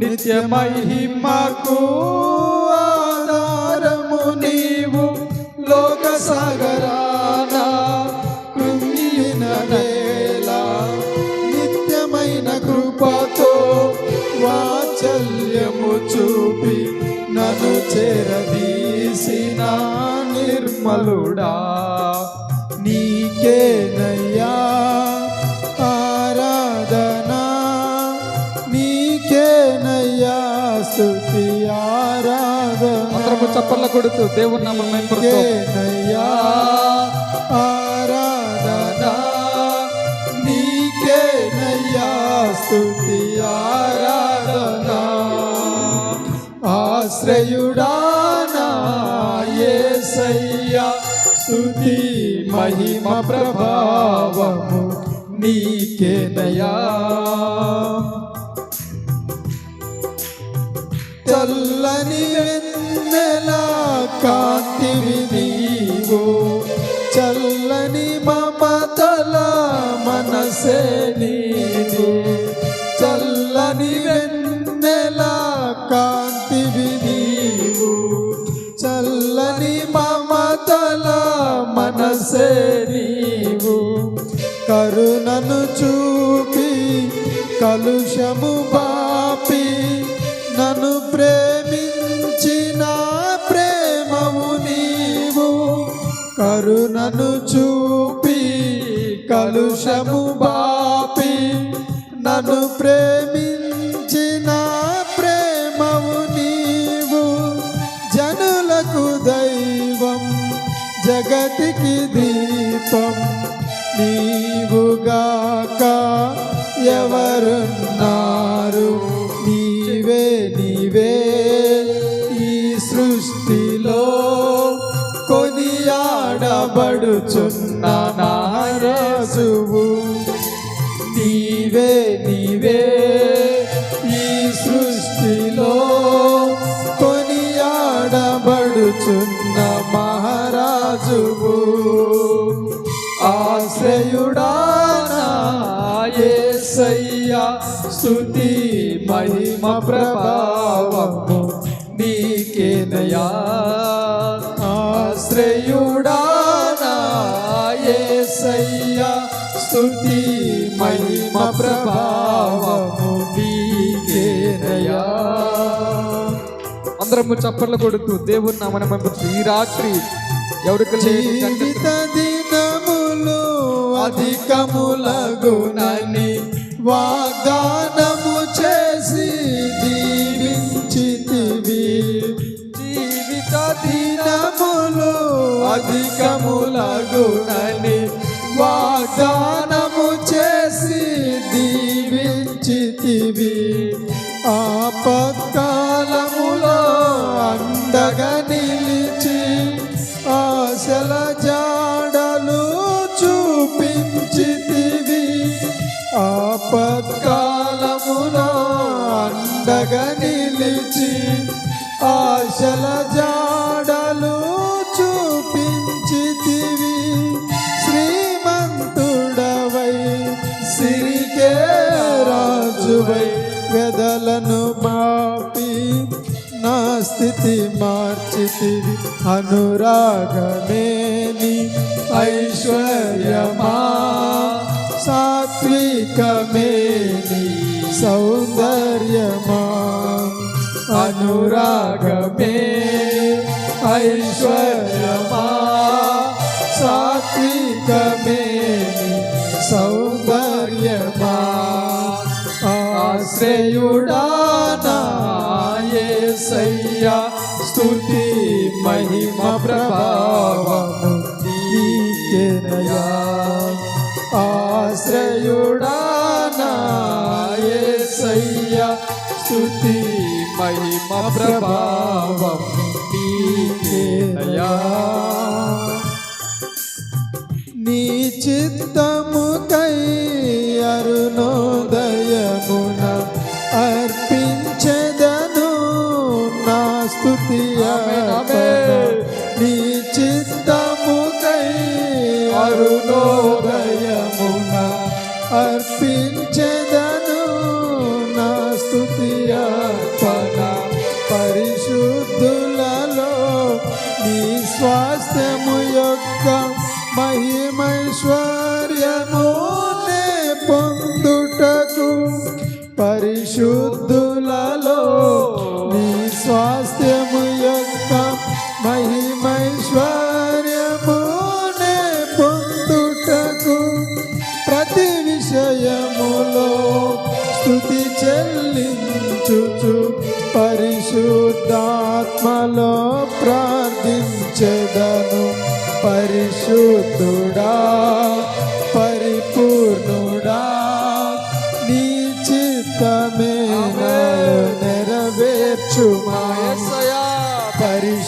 నిత్య మహిమకు ఆధారము నీవు లోక సాగరాన కృంగిన నేల నిత్యమైన కృపతో వాచల్యము చూపి నన్ను చేరదీసిన నిర్మలుడా నీకే నై స్తుతి ఆరాధన అందరము చప్పట్ల కొడుతూ దేవుని నామం నీకేనయ్యా ఆరాధన నీకేనయ్యా స్తుతి ఆరాధన. ఆశ్రయుడానా యేసయ్యా స్తుతి మహిమ ప్రభావము నీకేనయ్యా. చల్లని వెన్నెల కాంతివి నీవు. చల్లని మమతల మనసే నీవు. చల్లని వెన్నెల కాంతివి నీవు. చల్లని మమతల మనసే నీవు. కరుణను చూపి కలుషము బా కరుణను చూపి కలుషము బాపి నన్ను ప్రేమించిన ప్రేమవు నీవు. జనులకు దైవం జగతికి దీపం నీవుగాక ఎవరున్నారు? నీవే నీవే ఈ సృష్టిలో కొనియా కొనియాడబడుచున్న నారసువు నీవే నీవే ఈ సృష్టిలో కొనియాడబడుచున్న మహారాజువు. ఆశ్రయుడానాయ్యా స్తుతి మహిమ ప్రభావం. యేసయ్యా స్తుతి మహిమ ప్రభావము నీకేనయా అందరము చప్పట్లు కొడుతూ దేవుని నామం మెంపరుతూ ఈ రాత్రి ఎవరికి జీవిత దినములు అధికములగునని వాగ్దానము అధికములగునని వాగ్దానము చేసి దీవించితివి. ఆపత్కాలములో అండగా నిలిచి ఆశల జాడలు చూపించితివి. ఆపత్కాలములో అండగా నిలిచి ఆశల సిరికే రాజువై వెదలను మాపి నా స్థితి మార్చితివి. అనురాగమేని ఐశ్వర్యమా? సాత్వికమేని సౌందర్యమా? అనురాగమే ఐశ్వర్యమా? సాత్వికమేని సౌ ఆశ్రయుడానా యేసయ్యా స్తుతి మహిమ ప్రభావము నీకేనయా ఆశ్రయుడానా యేసయ్యా స్తుతి మహిమ ప్రభావము నీకేనయా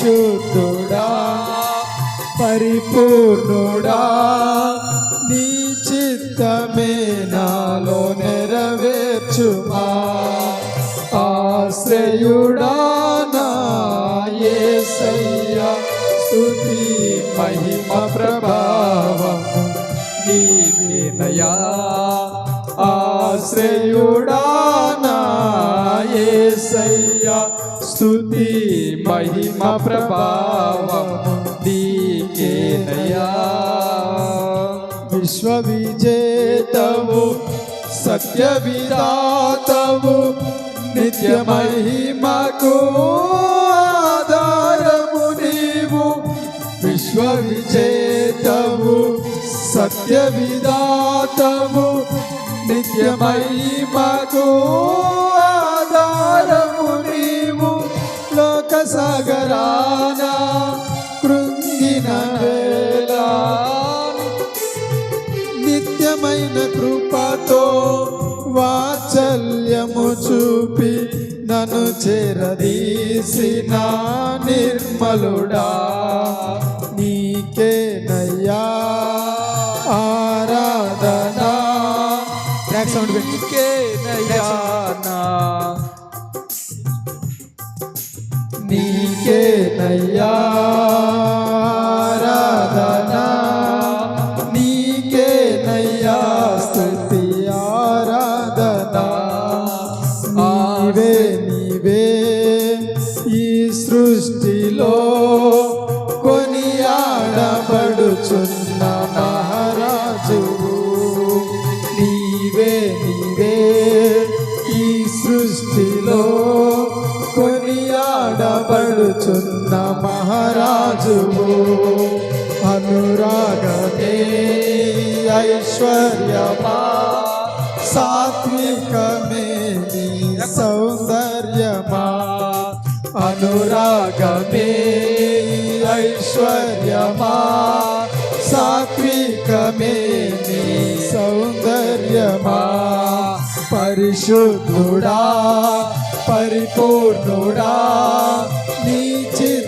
పరిశుద్ధుడా పరిపూర్ణుడా నీ చిత్తమే నాలో నెరవేర్చుమా. ఆశ్రయుడా నా యేసయ్య స్తుతి మహిమ ప్రభావము నీవేనయా ఆశ్రయుడా నా స్థుతి మహిమ ప్రభావం దీకేనయా విశ్వవిజేతవు సత్య విదాతవు నిత్య మహిమకు ఆధారము నీవు. విశ్వవిజేతవు సత్య విధాతవు నిత్య మహిమకు నిత్యమైన కృపతో వాత్సల్యము చూపి నన్ను చేరదీసిన నిర్మలుడా. నీకేనయ్యా. ఆరాధనా. సౌండ్ పెట్టి నీకేనయ్యా నా. నీకేనయ్యా. మహారాజువు అనురాగమే ఐశ్వర్యమా? సాత్వికమే సౌందర్యమా? అనురాగమే ఐశ్వర్యమా? సాత్వికమే సౌందర్యమా? పరిశుద్ధుడా పరిపూర్ణుడా నీచి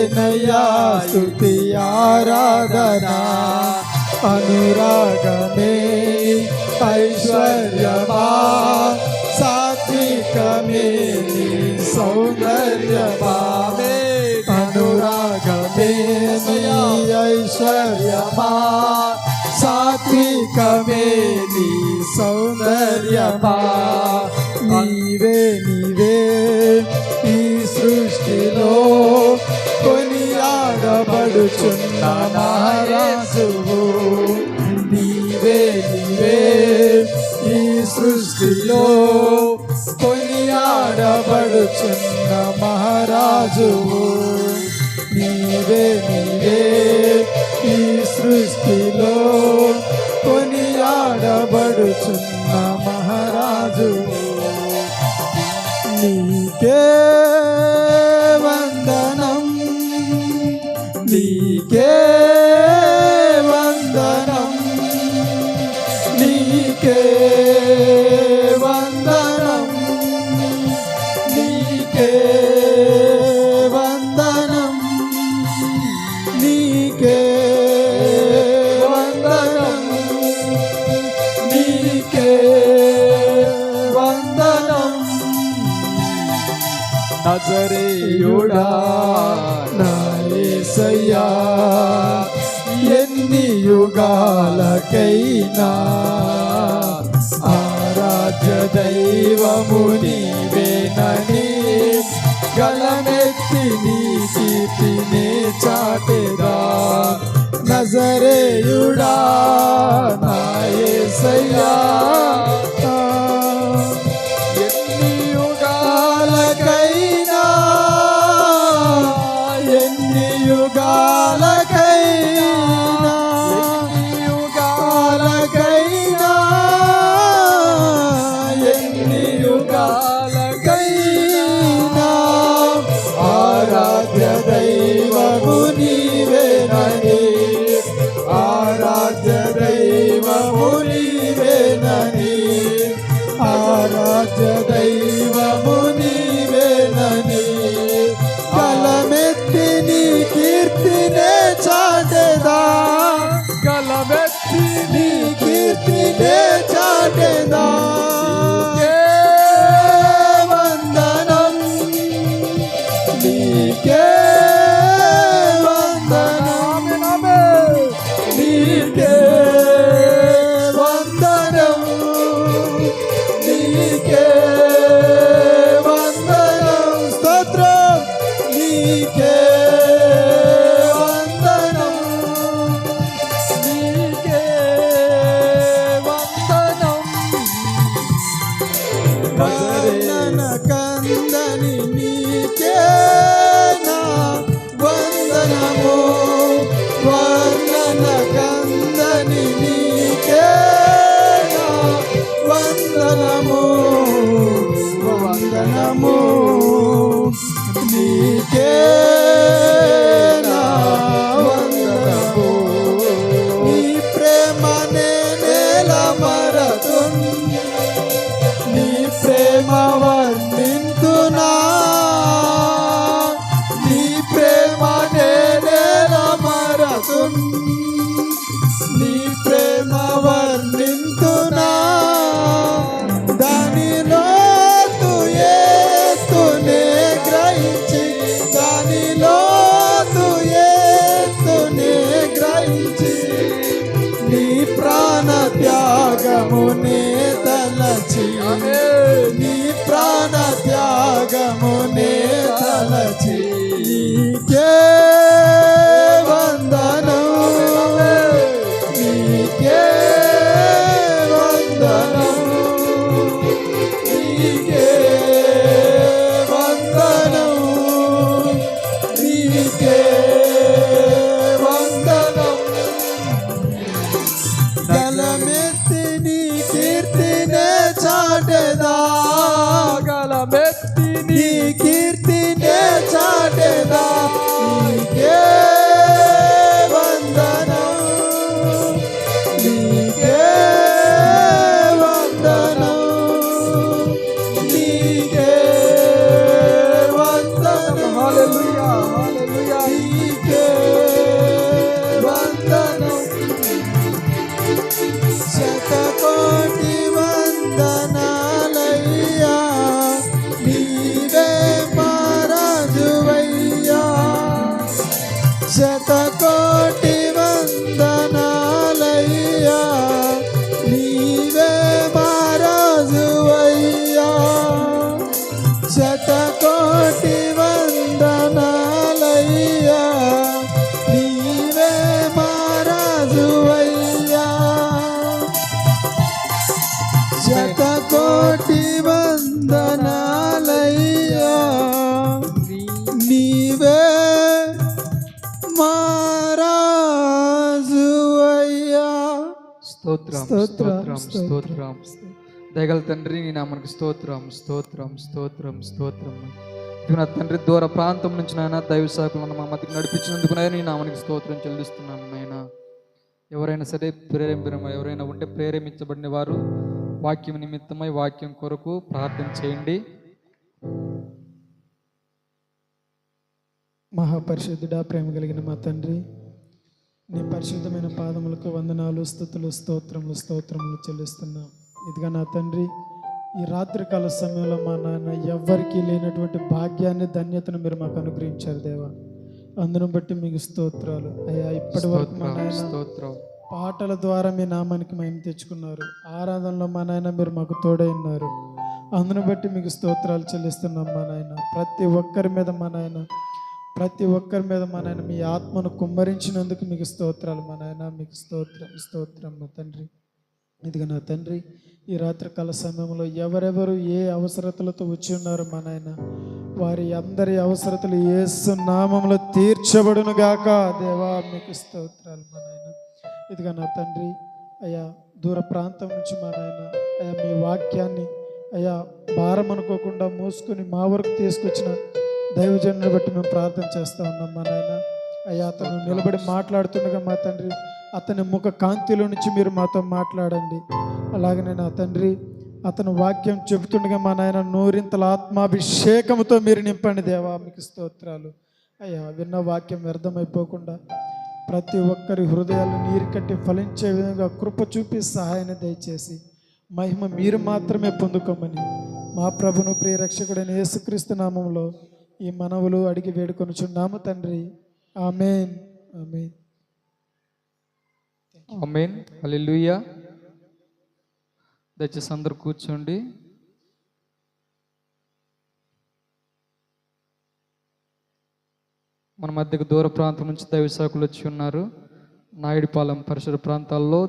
నీకేనయ్యా స్తుతి ఆరాధన అనురాగమే ఐశ్వర్యమా సాత్వికమే సౌందర్యమామే అనురాగమే ఐశ్వర్యమా సాత్వికమే సౌందర్యమా. కొనియాడబడుచున్న మహారాజువు నీవే నీవే ఈ సృష్టిలో కొనియాడబడుచున్న మహారాజువు. నీవే నీవే ఈ సృష్టిలో కొనియాడబడుచున్న మహారాజువు. నీకే దైవము నీవేనని గలమెత్తి నీ కీర్తినే చాటెదా. నజరేయుడా నా నీవేనని నీకే శతకోటి వందనాలయ్యా. నీవే మహారాజువయ్యా శతకోటి వందనాలయ్యా. నీవే మహారాజువయ్యా స్తోత్రం స్తోత్రం, స్తోత్రం. స్తోత్రం. దయగల తండ్రి నీ నామనికి స్తోత్రం స్తోత్రం స్తోత్రం స్తోత్రం. ఇదిగో నా తండ్రి దూర ప్రాంతం నుంచి నాయన దైవ శాఖలను మా మధ్యకి నడిపించినందుకు నాయన నీ మనకి స్తోత్రం చెల్లిస్తున్నాను నాయన. ఎవరైనా సరే ప్రేరేప ఎవరైనా ఉంటే ప్రేరేపించబడిన వారు వాక్యం నిమిత్తమై వాక్యం కొరకు ప్రార్థన చేయండి. మహాపరిశుద్ధుడా ప్రేమ కలిగిన మా తండ్రి నీ పరిశుద్ధమైన పాదములకు వందనాలు స్థుతులు స్తోత్రములు స్తోత్రములు చెల్లిస్తున్నాం. ఇదిగా నా తండ్రి ఈ రాత్రికాల సమయంలో మా నాయన ఎవ్వరికీ లేనటువంటి భాగ్యాన్ని ధన్యతను మీరు మాకు అనుగ్రహించారు దేవా. అందును బట్టి మీకు స్తోత్రాలు. అయ్యా ఇప్పటి వరకు మా నాయన పాటల ద్వారా మీ నామానికి మేము తెచ్చుకున్నారు. ఆరాధనలో మా నాయన మీరు మాకు తోడై ఉన్నారు. అందును బట్టి మీకు స్తోత్రాలు చెల్లిస్తున్నాం మా నాయన. ప్రతి ఒక్కరి మీద మా నాయన ప్రతి ఒక్కరి మీద మా నాయన మీ ఆత్మను కుమ్మరించినందుకు మీకు స్తోత్రాలు మా నాయన. మీకు స్తోత్రం స్తోత్రం మా తండ్రి. ఇదిగో నా తండ్రి ఈ రాత్రికాల సమయంలో ఎవరెవరు ఏ అవసరతలతో వచ్చి ఉన్నారో మా నాయన వారి అందరి అవసరతలు ఏసు నామంలో తీర్చబడును గాక. దేవా మీకు స్తోత్రాలు మా నాయన. ఇదిగా నా తండ్రి అయ్యా దూర ప్రాంతం నుంచి మా నాయన అయ్యా మీ వాక్యాన్ని అయ్యా భారం అనుకోకుండా మోసుకొని మా వరకు తీసుకొచ్చిన దైవజనుని బట్టి మేము ప్రార్థన చేస్తూ ఉన్నాం మా నాయన. అయ్యా అతను నిలబడి మాట్లాడుతుండగా మా తండ్రి అతని ముఖ కాంతిలో నుంచి మీరు మాతో మాట్లాడండి. అలాగనే నా తండ్రి అతను వాక్యం చెబుతుండగా మా నాయన నూరింతల ఆత్మాభిషేకముతో మీరు నింపండి దేవా మీకు స్తోత్రాలు. అయ్యా విన్న వాక్యం వ్యర్థమైపోకుండా ప్రతి ఒక్కరి హృదయాలు నీరు కట్టి ఫలించే విధంగా కృప చూపి సహాయాన్ని దయచేసి మహిమ మీరు మాత్రమే పొందుకోమని మా ప్రభును ప్రియరక్షకుడైన యేసుక్రీస్తు నామంలో ఈ మనవులు అడిగి వేడుకొనుచున్నాము తండ్రి. ఆమెన్. ఆమెన్. ఆమెన్. హల్లెలూయా. దయచేసి అందరు కూర్చోండి. మన మధ్యకు దూర ప్రాంతం నుంచి దైవశాఖలు వచ్చి ఉన్నారు. నాయుడిపాలెం పరిసర ప్రాంతాల్లో